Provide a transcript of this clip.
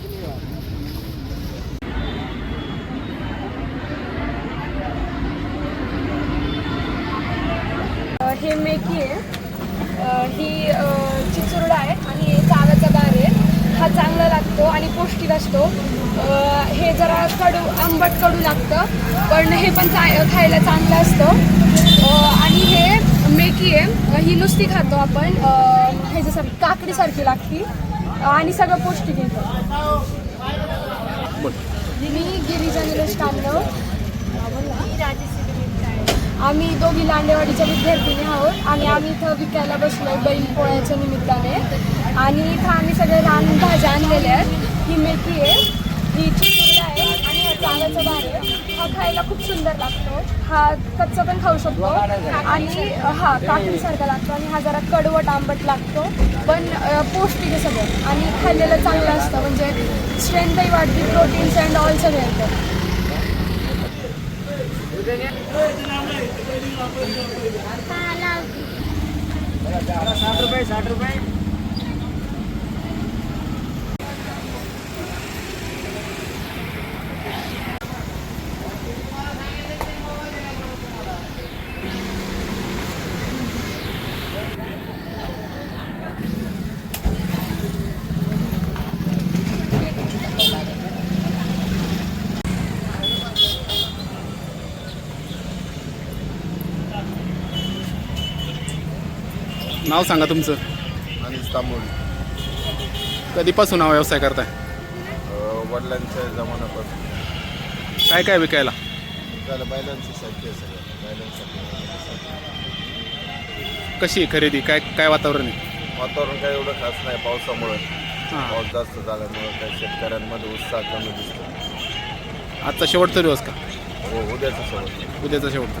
हे मेथी आहे. ही चिचुरडा आहे आणि हे चाव्याचा दार आहे. हा चांगला लागतो आणि पौष्टिक असतो. हे जरा कडू आंबट कडू लागतं पण हे पण चा खायला चांगलं असतं. आणि हे मेथी आहे. ही नुसती खातो आपण. अ, ह्याच्यासारखी काकडीसारखी लागती. आणि सगळं पौष्टिक येतं मी गिरिजा निलेश कांदव आम्ही दोघी लांडेवाडीच्या विद्यार्थिनी आहोत आणि आम्ही इथं विकायला बसलोय बैल पोळ्याच्या निमित्ताने. आणि इथं आम्ही सगळे रानभाज्या आणलेल्या आहेत. ही मेथी आहे ही चिचुरडा आहे आणि हा चाव्याचा दार आहे. हा खायला खूप सुंदर लागतो. हा कच्चा पण खाऊ शकतो. आणि हा काकडीसारखा लागतो आणि हा जरा कडवट आंबट लागतो. पण पौष्टिक सगळं आणि खाल्लेलं चांगलं असतं. म्हणजे स्ट्रेंथही वाढते प्रोटीन्स अँड ऑल सगळं येतं. नाव सांगा तुमचं. आणि तांबूळ. कधीपासून हा व्यवसाय करताय? वडिलांच्या जमान्यापासून. काय काय विकायला? झालं बैलांची शक्य आहे सगळं. बैलांसाठी कशी आहे खरेदी? काय काय वातावरण आहे? वातावरण काय एवढं खास नाही पावसामुळं. हां. पाऊस जास्त झाल्यामुळं काही शेतकऱ्यांमध्ये उत्साह कमी दिसतो. आजचा शेवटचा दिवस का? हो उद्याचं सवय उद्याचा शेवटचा.